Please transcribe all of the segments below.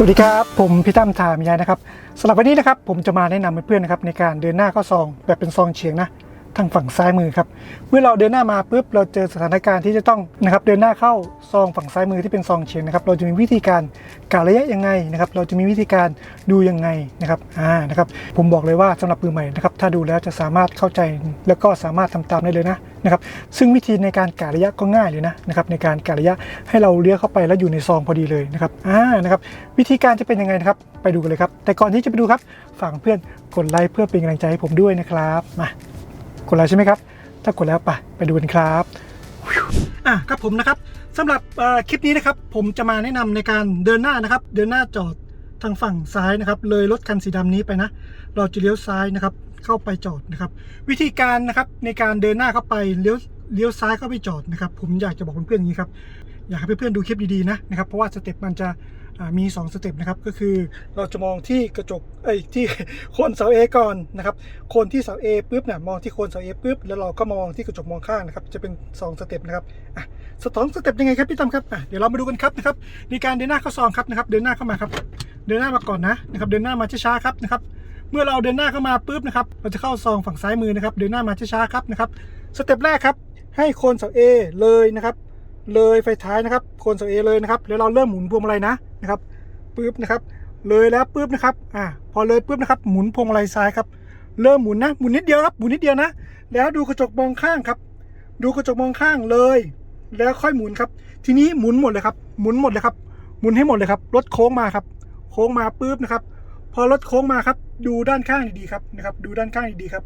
สวัสดีครับ ผมพี่ตั้มถามยายนะครับสำหรับวันนี้นะครับผมจะมาแนะนำเพื่อนๆนะครับในการเดินหน้าเข้าซองแบบเป็นซองเฉียงนะทางฝั่งซ้ายมือครับเมื่อเราเดินหน้ามาปุ๊บเราเจอสถานการณ์ที่จะต้องนะครับเดินหน้าเข้าซองฝั่งซ้ายมือที่เป็นซองเฉียงนะครับเราจะมีวิธีการกะระยะยังไงนะครับเราจะมีวิธีการดูยังไงนะครับอ่านะครับผมบอกเลยว่าสำหรับมือใหม่นะครับถ้าดูแล้วจะสามารถเข้าใจแล้วก็สามารถทำตามได้เลยนะ นะครับซึ่งวิธีในการกะระยะก็ง่ายเลยนะนะครับในการกะระยะให้เราเลี้ยวเข้าไปแล้วอยู่ในซองพอดีเลยนะครับอ่านะครับวิธีการจะเป็นยังไงนะครับไปดูกันเลยครับ แต่ก่อนที่จะไปดูครับฝากเพื่อนกดไลค์เพื่อเป็นกำลังใจให้ผมด้วยนะครับมากดไลค์ใช่ไหมครับ ถ้ากดแล้วไปไปดูกันครับอะครับผมนะครับสำหรับคลิปนี้นะครับผมจะมาแนะนำในการเดินหน้านะครับ เดินหน้าจอด ทางฝั่งซ้ายนะครับ เลยรถคันสีดำนี้ไปนะ เราจะเลี้ยวซ้ายนะครับ เข้าไปจอดนะครับ วิธีการนะครับในการเดินหน้าเข้าไปเลี้ยวเลี้ยวซ้ายเข้าไปจอดนะครับ ผมอยากจะบอกเพื่อนๆอย่างนี้ครับอยากให้เพื่อนๆดูคลิปดีๆนะนะครับ เพราะว่าสเต็ปมันจะมี 2 สเต็ปนะครับก็คือเราจะมองที่กระจกเอ้ยที่โคนเสา A ก่อนนะครับโคนที่เสา A ปุ๊บเนี่ยมองที่โคนเสา A ปุ๊บแล้วเราก็มามองที่กระจกมองข้างนะครับจะเป็น 2 สเต็ปนะครับอะสองสเต็ปยังไงครับพี่ตั้มครับอะเดี๋ยวเรามาดูกันครับนะครับในการเดินหน้าเข้าซองครับนะครับเดินหน้าเข้ามาครับ เดินหน้ามาก่อนนะนะครับเดินหน้ามาช้าๆครับนะครับเมื่อเราเดินหน้าเข้ามาปุ๊บนะครับเราจะเข้าซองฝั่งซ้ายมือนะครับเดินหน้ามาช้าๆครับนะครับสเต็ปแรกครับให้โคนเสา A เลยนะครับเลยไฟท้ายนะครับโคนเสา A เลยนะครับแล้วเราเริ่มหมุนพวงมาลัยนะนะครับปุ๊บนะครับเลยแล้วปุ๊บนะครับอ่าพอเลยปุ๊บนะครับหมุนพวงมาลัยซ้ายครับเริ่มหมุนนะหมุนนิดเดียวครับหมุนนิดเดียวนะ แล้วดูกระจกมองข้างครับ ดูกระจกมองข้างเลย แล้วค่อยหมุนครับ ทีนี้หมุนหมดเลยครับหมุนหมดเลยครับหมุนให้หมดเลยครับรถโค้งมาครับ ค้งมาปุ๊บนะครับ พอรถโค้งมาครับ ดูด้านข้างดีๆครับนะครับ ดูด้านข้างดีๆครับ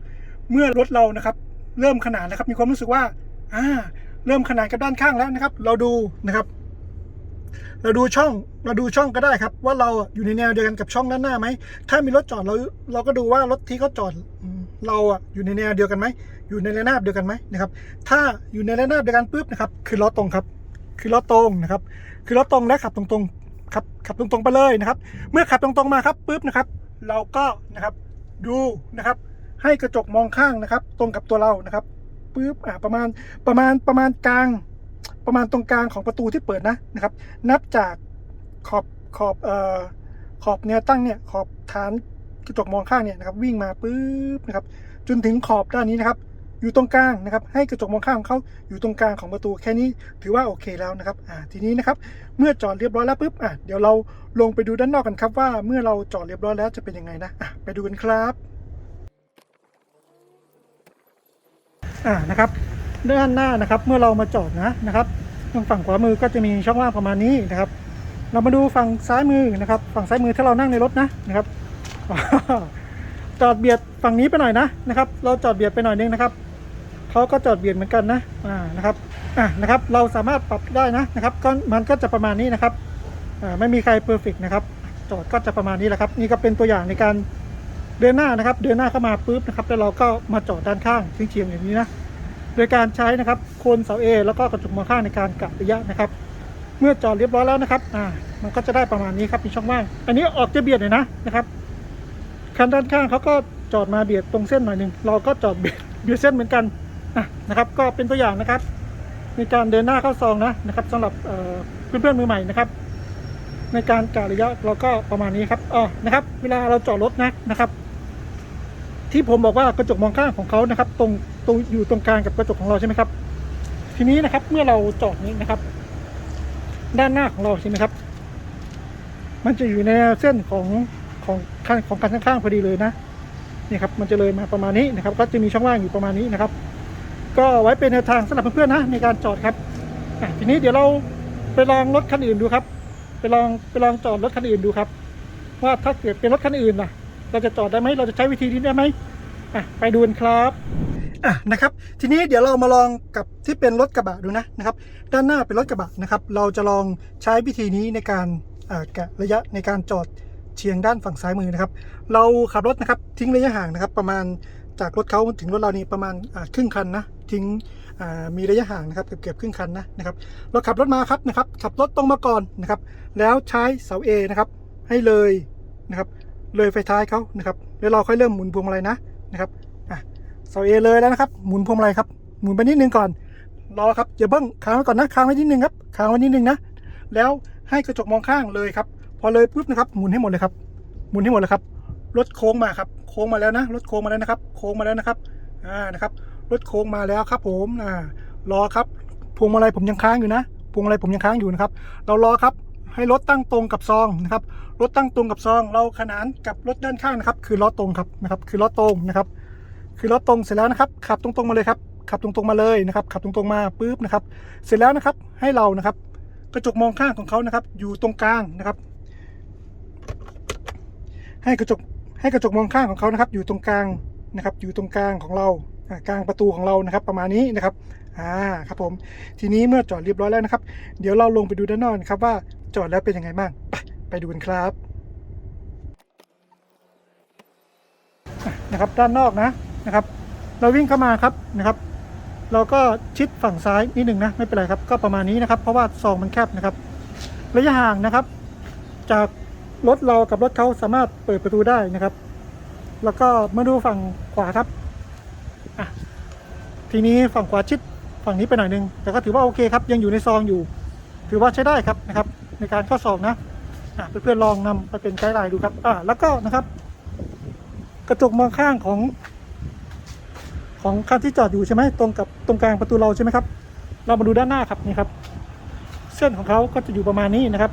เมื่อรถเรานะครับ เริ่มขนานแล้วครับ มีความรู้สึกว่าอ่าเริ่มขนานกับด้านข้างแล้วนะครับ เราดูนะครับ เราดูช่องเราดูช่องก็ได้ครับ ว่าเราอยู่ในแนวเดียวกันกับช่องด้านหน้าไหมถ้ามีรถจอดเราเราก็ดูว่ารถที่เขาจอดเราอะอยู่ในแนวเดียวกันไหมอยู่ในระนาบเดียวกันไหมนะครับ ถ้าอยู่ในระนาบเดียวกันปุ๊บนะครับ คือล้อตรงครับ คือล้อตรงนะครับ คือล้อตรงและขับตรงๆ ขับขับตรงๆไปเลยนะครับ เมื่อขับตรงๆมาครับปุ๊บนะครับ เราก็นะครับดูนะครับ ให้กระจกมองข้างนะครับ ตรงกับตัวเรานะครับปุ๊บอ่าประมาณประมาณประมาณกลาง ประมาณตรงกลางของประตูที่เปิดนะนะครับ นับจากขอบขอบเอ่อขอบแนวตั้งเนี่ยขอบฐานกระจกมองข้างเนี่ยนะครับ วิ่งมาปุ๊บนะครับ จนถึงขอบด้านนี้นะครับ อยู่ตรงกลางนะครับให้กระจกมองข้างของเขาอยู่ตรงกลางของประตูแค่นี้ถือว่าโอเคแล้วนะครับอ่าทีนี้นะครับเมื่อจอดเรียบร้อยแล้วปุ๊บอะเดี๋ยวเราลงไปดูด้านนอกกันครับว่าเมื่อเราจอดเรียบร้อยแล้วจะเป็นยังไงนะอะไปดูกันครับอ่านะครับด้านหน้านะครับเมื่อเรามาจอดนะนะครับทางฝั่งขวามือก็จะมีช่องว่างประมาณนี้นะครับ เรามาดูฝั่งซ้ายมือนะครับ ฝั่งซ้ายมือถ้าเรานั่งในรถนะนะครับจอดเบียดฝั่งนี้ไปหน่อยนะนะครับ เราจอดเบียดไปหน่อยนึงนะครับ เขาก็จอดเบียดเหมือนกันนะอ่านะครับอ่านะครับ เราสามารถปรับได้นะนะครับก็มันก็จะประมาณนี้นะครับอ่าไม่มีใครเพอร์เฟกนะครับจอดก็จะประมาณนี้แหละครับ นี่ก็เป็นตัวอย่างในการเดินหน้านะครับ เดินหน้าเข้ามาปุ๊บนะครับ แล้วเราก็มาจอดด้านข้างเฉียงๆอย่างนี้นะโดยการใช้นะครับโคนเสา A แล้วก็กระจกมองข้างในการกะระยะนะครับ เมื่อจอดเรียบร้อยแล้วนะครับอ่ามันก็จะได้ประมาณนี้ครับมีช่องว่าง อันนี้ออกจะเบียดหน่อยนะนะครับคันด้านข้างเขาก็จอดมาเบียดตรงเส้นหน่อยหนึ่งเราก็จอดเบียดเบียดเส้นเหมือนกัน นะครับ ก็เป็นตัวอย่างนะครับในการเดินหน้าเข้าซองนะนะครับสำหรับเอ่อนเพื่อนมือใหม่นะครับ ในการกะระยะเราก็ประมาณนี้ครับอ๋อนะครับ เวลาเราจอดรถนะนะครับ ที่ผมบอกว่ากระจกมองข้างของเขานะครับ ตรงตรงอยู่ตรงกลางกับกระจกของเราใช่ไหมครับ ทีนี้นะครับเมื่อเราจอดนี้นะครับ ด้านหน้าของเราใช่ไหมครับ มันจะอยู่ในเส้นของของข้างของกันข้างๆพอดีเลยนะนี่ครับมันจะเลยมาประมาณนี้นะครับ ก็จะมีช่องว่างอยู่ประมาณนี้นะครับ ก็ไว้เป็นแนวทางสำหรับเพื่อนๆนะในการจอดครับทีนี้เดี๋ยวเราไปลองรถคันอื่นดูครับ ไปลองไปลองจอดรถคันอื่นดูครับ ว่าถ้าเกิดเป็นรถคันอื่นล่ะเราจะจอดได้ไหมเราจะใช้วิธีนี้ได้ไหมอะไปดูกันครับอะนะครับ ทีนี้เดี๋ยวเรามาลองกับที่เป็นรถกระบะดูนะนะครับ ด้านหน้าเป็นรถกระบะนะครับ เราจะลองใช้วิธีนี้ในการอ่ากะระยะในการจอดเฉียงด้านฝั่งซ้ายมือนะครับ เราขับรถนะครับทิ้งระยะห่างนะครับ ประมาณจากรถเขาถึงรถเรานี่ประมาณครึ่งคันนะ ทิ้งมีระยะห่างนะครับเกือบเกือบครึ่งคันนะนะครับเราขับรถมาครับนะครับขับรถตรงมาก่อนนะครับ แล้วใช้เสา A นะครับ ให้เลยนะครับ เลยไฟท้ายเขานะครับแล้วเราค่อยเริ่มหมุนพวงมาลัยนะนะครับอะเสา A เลยแล้วนะครับ หมุนพวงมาลัยครับหมุนไปนิดนึงก่อนรอครับอย่าเพิ่งค้างไว้ก่อนนะค้างไว้นิดนึงครับค้างไว้นิดนึงนะแล้วให้กระจกมองข้างเลยครับพพอเลยปุ๊บนะครับหมุนให้หมดเลยครับหมุนให้หมดเลยครับรถโค้งมาครับ โค้งมาแล้วนะรถโค้งมาแล้วนะครับ โค้งมาแล้วนะครับอ่านะครับ รถโค้งมาแล้วครับ ผมอ่ารอครับพวงมาลัยผมยังค้างอยู่นะพวงมาลัยผมยังค้างอยู่นะครับ เรารอครับให้รถตั้งตรงกับซองนะครับรถตั้งตรงกับซอง เราขนานกับรถด้านข้างนะครับ คือล้อตรงครับนะครับ คือล้อตรงนะครับ คือล้อตรงเสร็จแล้วนะครับ ขับตรงๆมาเลยครับขับตรงๆมาเลยนะครับ ขับตรงๆมาปุ๊บนะครับ เสร็จแล้วนะครับให้เรานะครับ กระจกมองข้างของเขานะครับ อยู่ตรงกลางนะครับ ให้กระจกให้กระจกมองข้างของเขานะครับ อยู่ตรงกลางนะครับ อยู่ตรงกลางของเรา กลางประตูของเรานะครับ ประมาณนี้นะครับอ่าครับผมทีนี้เมื่อจอดเรียบร้อยแล้วนะครับ เดี๋ยวเราลงไปดูด้านนอกนะครับว่าจอดแล้วเป็นยังไงบ้าง ไปไปดูกันครับนะครับด้านนอกนะนะครับ เราวิ่งเข้ามาครับนะครับ เราก็ชิดฝั่งซ้ายนิดหนึ่งนะไม่เป็นไรครับ ก็ประมาณนี้นะครับ เพราะว่าซองมันแคบนะครับ ระยะห่างนะครับ จากรถเรากับรถเขาสามารถเปิดประตูได้นะครับ แล้วก็มาดูฝั่งขวาครับ อะทีนี้ฝั่งขวาชิดฝั่งนี้ไปหน่อยนึง แต่ก็ถือว่าโอเคครับยังอยู่ในซองอยู่ ถือว่าใช้ได้ครับนะครับ ในการเข้าซองนะอะเพื่อนๆลองนำไปเป็นไกด์ไลน์ดูครับอะแล้วก็นะครับ กระจกมองข้างของ ของคันที่จอดอยู่ใช่ไหมตรงกับตรงกลางประตูเราใช่ไหมครับ เรามาดูด้านหน้าครับนี่ครับ เส้นของเขาก็จะอยู่ประมาณนี้นะครับ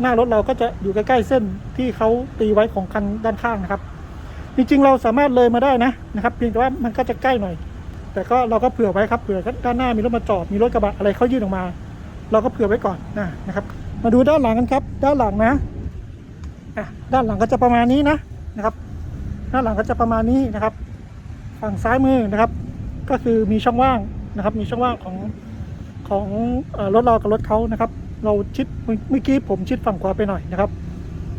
หน้ารถเราก็จะอยู่ใกล้ๆเส้นที่เขาตีไว้ของคันด้านข้างนะครับ จริงๆ เราสามารถเลยมาได้นะนะครับ เพียงแต่ว่ามันก็จะใกล้หน่อย แต่ก็เราก็เผื่อไว้ครับเผื่อด้านหน้ามีรถมาจอดมีรถกระบะอะไรเขายื่นออกมา เราก็เผื่อไว้ก่อนนะนะครับ มาดูด้านหลังกันครับ ด้านหลังนะอะด้านหลังก็จะประมาณนี้นะนะครับ ด้านหลังก็จะประมาณนี้นะครับ ฝั่งซ้ายมือนะครับ ก็คือมีช่องว่างนะครับ มีช่องว่างของของรถเรากับรถเขานะครับ เราชิดเมื่อกี้ผมชิดฝั่งขวาไปหน่อยนะครับ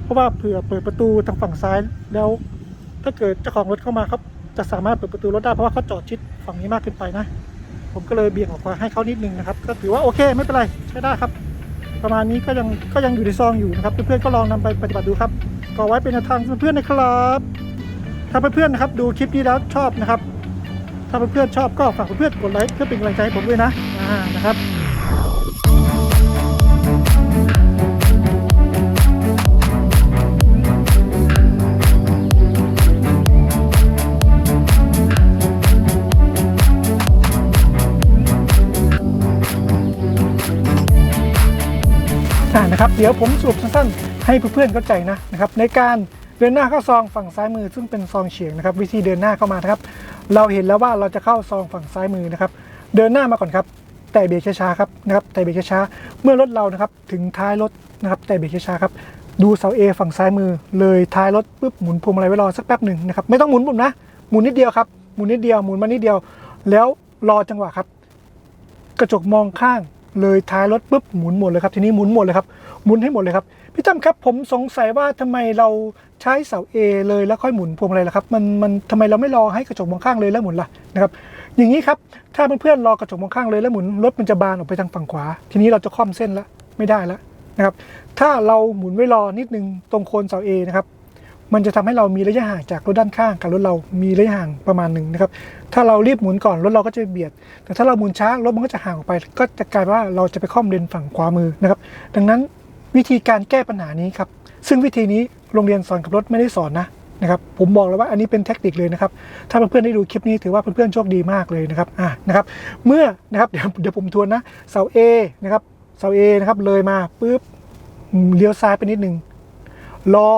เพราะว่าเผื่อเปิดประตูทางฝั่งซ้ายแล้ว ถ้าเกิดเจ้าของรถเข้ามาครับจะสามารถเปิดประตูรถได้เพราะว่าเขาจอดชิดฝั่งนี้มากเกินไปนะ ผมก็เลยเบี่ยงออกมาให้เขานิดนึงนะครับ ก็ถือว่าโอเคไม่เป็นไรใช้ได้ครับ ประมาณนี้ก็ยังก็ยังอยู่ในซองอยู่นะครับ เพื่อนๆก็ลองนำไปปฏิบัติดูครับก็ไว้เป็นแนวทางเพื่อนๆนะครับ ถ้าเพื่อนๆนะครับดูคลิปนี้แล้วชอบนะครับ ถ้าเพื่อนๆชอบก็ฝากเพื่อนๆกดไลค์เพื่อเป็นกำลังใจให้ผมด้วยนะอ่านะครับ นะครับเดี๋ยวผมสรุปสั้นๆให้เพื่อนๆเข้าใจนะนะครับในการเดินหน้าเข้าซองฝั่งซ้ายมือ ซึ่งเป็นซองเฉียงนะครับวิธีเดินหน้าเข้ามานะครับ เราเห็นแล้วว่าเราจะเข้าซองฝั่งซ้ายมือนะครับเดินหน้ามาก่อนครับแต่เบรกช้าๆครับนะครับแต่เบรกช้าๆเมื่อรถเรานะครับถึงท้ายรถนะครับแต่เบรกช้าๆครับดูเสา A ฝั่งซ้ายมือ เลยท้ายรถปุ๊บหมุนพวงมาลัยไว้รอสักแป๊บหนึ่งนะครับไม่ต้องหมุนผมนะหมุนนิดเดียวครับหมุนนิดเดียวหมุนมานิดเดียว แล้วรอจังหวะครับ กระจกมองข้าง เลยท้ายรถปุ๊บหมุนหมดเลยครับทีนี้หมุนหมดเลยครับหมุนให้หมดเลยครับพี่ตั้มครับผมสงสัยว่าทำไมเราใช้เสา A เลยแล้วค่อยหมุนพวงมาลัยล่ะครับมันมันทำไมเราไม่รอให้กระจกมองข้างเลยแล้วหมุนล่ะนะครับอย่างนี้ครับถ้าเพื่อนๆรอกระจกมองข้างเลยแล้วหมุนรถมันจะบานออกไปทางฝั่งขวา ทีนี้เราจะค่อมเส้นแล้วไม่ได้แล้วนะครับถ้าเราหมุนไว้รอนิดนึงตรงโคนเสา A นะครับ มันจะทำให้เรามีระยะห่างจากรถด้านข้างกับรถเรามีระยะห่างประมาณหนึ่งนะครับ ถ้าเรารีบหมุนก่อนรถเราก็จะเบียด แต่ถ้าเราหมุนช้ารถมันก็จะห่างออกไป ก็จะกลายว่าเราจะไปค่อมเลนฝั่งขวามือนะครับ ดังนั้นวิธีการแก้ปัญหานี้ครับ ซึ่งวิธีนี้โรงเรียนสอนกับรถไม่ได้สอนนะนะครับผมบอกแล้วว่าอันนี้เป็นเทคนิคเลยนะครับ ถ้าเพื่อนๆได้ดูคลิปนี้ถือว่าเพื่อนๆโชคดีมากเลยนะครับอ่านะครับ เมื่อนะครับเดี๋ยวเดี๋ยวผมทวนนะเสา A นะครับเสา A นะครับเลยมาปุ๊บเลี้ยวซ้ายไปนิดนึงรอ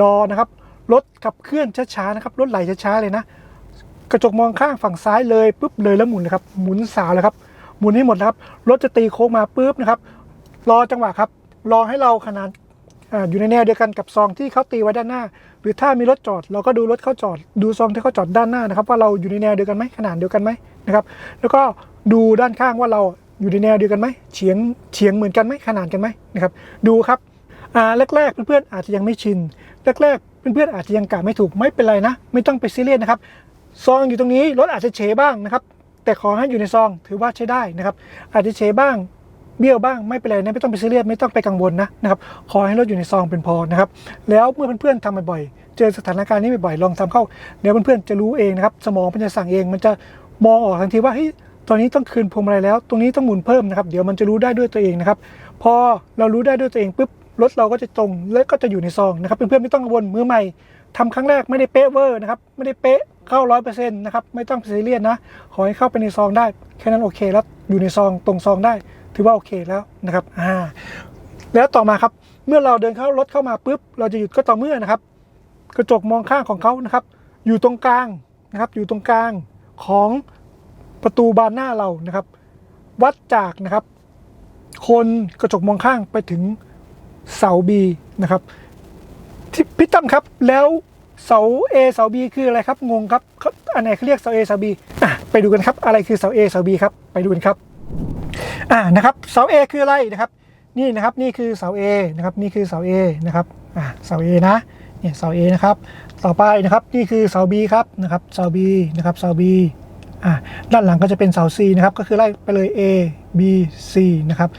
รอนะครับรถขับเคลื่อนช้าๆนะครับรถไหลช้าๆเลยนะ กระจกมองข้างฝั่งซ้ายเลยปุ๊บเลยแล้วหมุนเลยครับ หมุนสาวเลยครับ หมุนให้หมดนะครับ รถจะตีโค้งมาปุ๊บนะครับ รอจังหวะครับ รอให้เราขนานออยู่ในแนวเดียวกันกับซองที่เขาตีไว้ด้านหน้า หรือถ้ามีรถจอด เราก็ดูรถเขาจอด ดูซองที่เขาจอดด้านหน้านะครับ ว่าเราอยู่ในแนวเดียวกันไหมขนาดเดียวกันไหมนะครับ แล้วก็ดูด้านข้างว่าเราอยู่ในแนวเดียวกันไหมเฉียงเฉียงเหมือนกันไหมขนาดกันไหมนะครับ ดูครับ อ่าแรกๆเพื่อนๆอาจจะยังไม่ชินแรกๆเพื่อนๆอาจจะยังกะไม่ถูกไม่เป็นไรนะ ไม่ต้องไปซีเรียสนะครับซองอยู่ตรงนี้รถอาจจะเฉบ้างนะครับ แต่ขอให้อยู่ในซองถือว่าใช้ได้นะครับ อาจจะเฉบ้างเบี้ยวบ้างไม่เป็นไรนะไม่ต้องไปซีเรียสไม่ต้องไปกังวลนะนะครับขอให้รถอยู่ในซองเป็นพอนะครับ แล้วเมื่อเพื่อนๆทำบ่อยๆเจอสถานการณ์นี้บ่อยๆลองทำเข้าเดี๋ยวเพื่อนๆจะรู้เองนะครับ สมองมันจะสั่งเองมันจะมองออกทันทีว่าเฮ้ยตอนนี้ต้องคืนพวงมาลัยแล้ว ตรงนี้ต้องหมุนเพิ่มนะครับ เดี๋ยวมันจะรู้ได้ด้วยตัวเองนะครับ พอเรารู้ได้ด้วยตัวเองปุ๊บ รถเราก็จะตรงและก็จะอยู่ในซองนะครับเพื่อนๆไม่ต้องกังวลมือใหม่ทำครั้งแรกไม่ได้เป๊ะเวอร์นะครับไม่ได้เป๊ะเข้าร้อยเปอร์เซ็นต์นะครับไม่ต้องซีเรียสนะขอให้เข้าไปในซองได้แค่นั้นโอเคแล้วอยู่ในซองตรงซองได้ ถือว่าโอเคแล้วนะครับอ่าแล้วต่อมาครับเมื่อเราเดินเข้ารถเข้ามาปุ๊บเราจะหยุดก็ต่อเมื่อนะครับ กระจกมองข้างของเขานะครับ อยู่ตรงกลางนะครับ อยู่ตรงกลางของประตูบานหน้าเรานะครับ วัดจากนะครับ คนกระจกมองข้างไปถึง เสา B นะครับที่พี่ตั้มครับแล้วเสา A เสา B คืออะไรครับงงครับเขาอันไหนเขาเรียกเสา A เสา B อะไปดูกันครับอะไรคือเสา A เสา B ครับไปดูกันครับอ่านะครับเสา A คืออะไรนะครับ นี่นะครับนี่คือเสา A นะครับนี่คือเสา A นะครับอ่าเสา A นะเนี่ยเสา A นะครับต่อไปนะครับนี่คือเสา B ครับนะครับเสา B นะครับเสา B อ่าด้านหลังก็จะเป็นเสา C นะครับ ก็คือไล่ไปเลย A B C นะครับ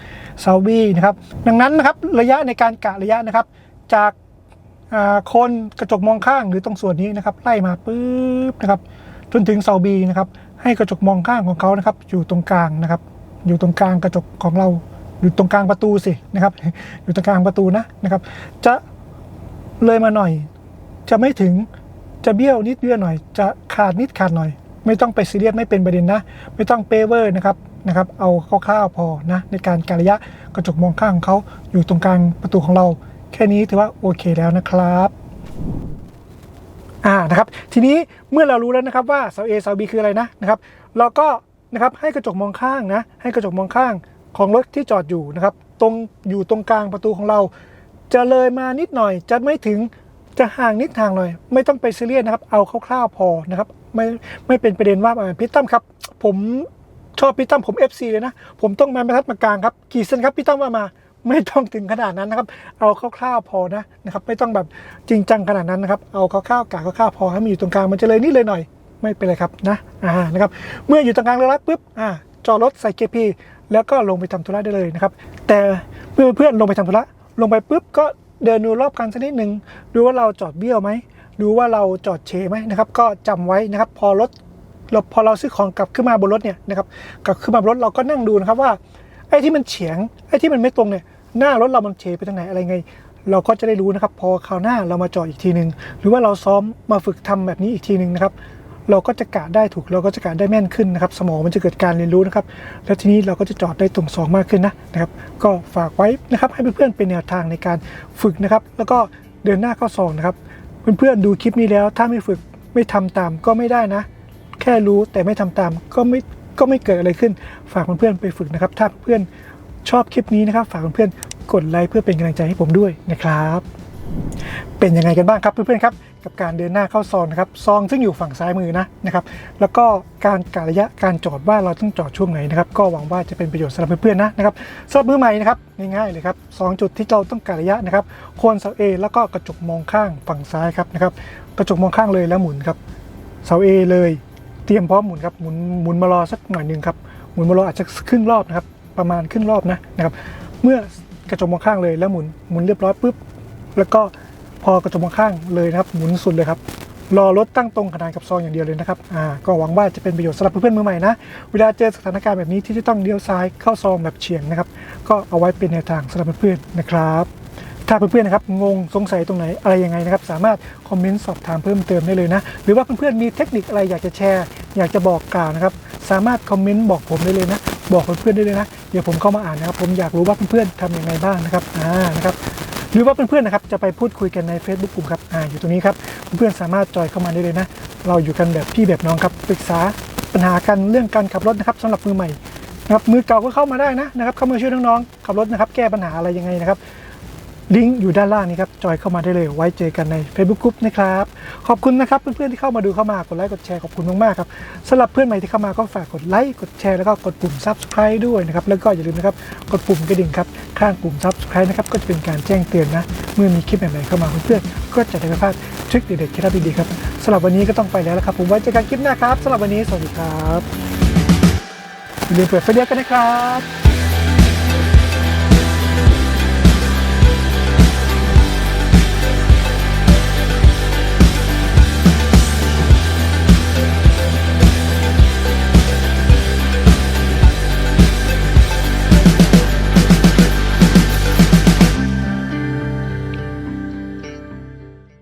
เสา B นะครับ ดังนั้นนะครับระยะในการกะระยะนะครับ จากาโคนกระจกมองข้างหรือตรงส่วนนี้นะครับ ไล่มาปุ๊บนะครับ จนถึงเสา B นะครับ ให้กระจกมองข้างของเขานะครับ อยู่ตรงกลางนะครับ อยู่ตรงกลางกระจกของเราอยู่ตรงกลางประตูสินะครับ อยู่ตรงกลางประตูนะนะครับ จะเลยมาหน่อย จะไม่ถึงจะเบี้ยวนิดเบี้ยวหน่อย จะขาดนิดขาดหน่อย ไม่ต้องไปซีเรียสไม่เป็นประเด็นนะ ไม่ต้องเปเวอร์นะครับนะครับเอาคร่าวๆพอนะในการการระยะกระจกมองข้างของเขาอยู่ตรงกลางประตูของเรา แค่นี้ถือว่าโอเคแล้วนะครับอ่านะครับทีนี้เมื่อเรารู้แล้วนะครับว่าเสา A เสา B คืออะไรนะนะครับเราก็นะครับให้กระจกมองข้างนะให้กระจกมองข้างของรถที่จอดอยู่นะครับตรงอยู่ตรงกลางประตูของเรา จะเลยมานิดหน่อยจะไม่ถึงจะห่างนิดห่างหน่อย ไม่ต้องไปซีเรียสนะครับเอาคร่าวๆพอนะครับ ไม่ไม่เป็นประเด็นว่าพี่ตั้มครับ ผมชอบพี่ตั้มผม FC เลยนะ ผมต้องมาบรรทัดมากลางครับ กี่เซนครับพี่ตั้มว่ามาไม่ต้องถึงขนาดนั้นนะครับ เอาคร่าวๆพอนะนะครับ ไม่ต้องแบบจริงจังขนาดนั้นนะครับ เอาคร่าวๆกะคร่าวๆพอให้มันอยู่ตรงกลางมันจะเลยนิดเลยหน่อย ไม่เป็นไรครับนะอ่านะครับ เมื่ออยู่ตรงกลางเรือรักปุ๊บอ่าจอดรถใส่เกียร์พีแล้วก็ลงไปทำธุระได้เลยนะครับ แต่เพื่อเพื่อนลงไปทำธุระลงไปปุ๊บก็เดินดูรอบคันสักนิดหนึ่งดูว่าเราจอดเบี้ยวไหม ดูว่าเราจอดเชไหมนะครับ ก็จำไว้นะครับ พอรถเราพอเราซื้อของกลับขึ้นมาบนรถเนี่ยนะครับกลับขึ้นมาบนรถเราก็นั่งดูนะครับว่าไอ้ที่มันเฉียงไอ้ที่มันไม่ตรงเนี่ยหน้ารถเรามันเฉไปทางไหนอะไรไง เราก็จะได้รู้นะครับ พอคราวหน้าเรามาจอดอีกทีหนึ่งหรือว่าเราซ้อมมาฝึกทำแบบนี้อีกทีหนึ่งนะครับ เราก็จะกะได้ถูกเราก็จะกะได้แม่นขึ้นนะครับ สมองมันจะเกิดการเรียนรู้นะครับ แล้วทีนี้เราก็จะจอดได้ตรงสองมากขึ้นนะนะครับ ก็ฝากไว้นะครับให้เพื่อนๆเป็นแนวทางในการฝึกนะครับ แล้วก็เดินหน้าเข้าซองนะครับ เพื่อนๆดูคลิปนี้แล้วถ้าไม่ฝึกไม่ทำตามก็ไม่ได้นะ แค่รู้แต่ไม่ทำตามก็ไม่ก็ไม่เกิดอะไรขึ้น ฝากเพื่อนๆไปฝึกนะครับ ถ้าเพื่อนชอบคลิปนี้นะครับ ฝากเพื่อนๆกดไลค์เพื่อเป็นกำลังใจให้ผมด้วยนะครับ เป็นยังไงกันบ้างครับเพื่อนๆครับกับการเดินหน้าเข้าซองนะครับซองซึ่งอยู่ฝั่งซ้ายมือนะนะครับแล้วก็การกะระยะการจอดว่าเราต้องจอดช่วงไหนนะครับก็หวังว่าจะเป็นประโยชน์สำหรับเพื่อนๆนะนะครับสำหรับมือใหม่นะครับง่ายๆเลยครับสองจุดที่เราต้องกะระยะนะครับโคนเสา A แล้วก็กระจกมองข้างฝั่งซ้ายครับนะครับกระจกมองข้างเลยแล้วหมุนครับเสา A เลยเตรียมพร้อมหมุนครับหมุนหมุนมารอสักหน่อยหนึ่งครับหมุนมารออาจจะครึ่งรอบนะครับประมาณครึ่งรอบนะนะครับเมื่อกระจกมองข้างเลยแล้วหมุนหมุนเรียบร้อยปุ๊บ แล้วก็พอกระจกมองข้างเลยนะครับหมุนสุดเลยครับรอรถตั้งตรงขนานกับซองอย่างเดียวเลยนะครับอ่าก็หวังว่าจะเป็นประโยชน์สำหรับเพื่อนๆมือใหม่นะ เวลาเจอสถานการณ์แบบนี้ที่จะต้องเลี้ยวซ้ายเข้าซองแบบเฉียงนะครับ ก็เอาไว้เป็นแนวทางสำหรับเพื่อนๆนะครับถ้าเพื่อนๆนะครับงงสงสัยตรงไหนอะไรยังไงนะครับ สามารถคอมเมนต์สอบถามเพิ่มเติมได้เลยนะ หรือว่าเพื่อนๆมีเทคนิคอะไรอยากจะแชร์ อยากจะบอกกล่าวนะครับ สามารถคอมเมนต์บอกผมได้เลยนะ บอกเพื่อนๆได้เลยนะ เดี๋ยวผมเข้ามาอ่านนะครับ ผมอยากรู้ว่าเพื่อนๆทำยังไงบ้างนะครับอ่านะครับ หรือว่าเพื่อนๆนะครับจะไปพูดคุยกันใน Facebook กลุ่มครับอ่าอยู่ตรงนี้ครับเพื่อนๆสามารถจอยเข้ามาได้เลยนะ เราอยู่กันแบบพี่แบบน้องครับปรึกษาปัญหากันเรื่องการขับรถนะครับสำหรับมือใหม่นะครับมือเก่าก็เข้ามาได้นะนะครับเข้ามาช่วยน้องๆขับรถนะครับแก้ปัญหาอะไรยังไงนะครับ ลิงก์อยู่ด้านล่างนี้ครับ จอยเข้ามาได้เลย ไว้เจอกันใน Facebook Group นะครับ ขอบคุณนะครับ เพื่อนๆที่เข้ามาดูเข้ามากดไลค์กดแชร์ขอบคุณมากๆครับสำหรับเพื่อนใหม่ที่เข้ามาก็ฝากกดไลค์กดแชร์แล้วก็กดปุ่ม Subscribe ด้วยนะครับ แล้วก็อย่าลืมนะครับกดปุ่มกระดิ่งครับข้างปุ่ม Subscribe นะครับก็จะเป็นการแจ้งเตือนนะ เมื่อมีคลิปใหม่ๆเข้ามาเพื่อนๆก็จะได้ไม่พลาดทริคเด็ดๆเคล็ดลับดีๆครับสำหรับวันนี้ก็ต้องไปแล้วละครับผมไว้เจอกันคลิปหน้าครับสำหรับวันนี้สวัสดีครับอย่าลืมเปิดไฟเดียวกันนะครับ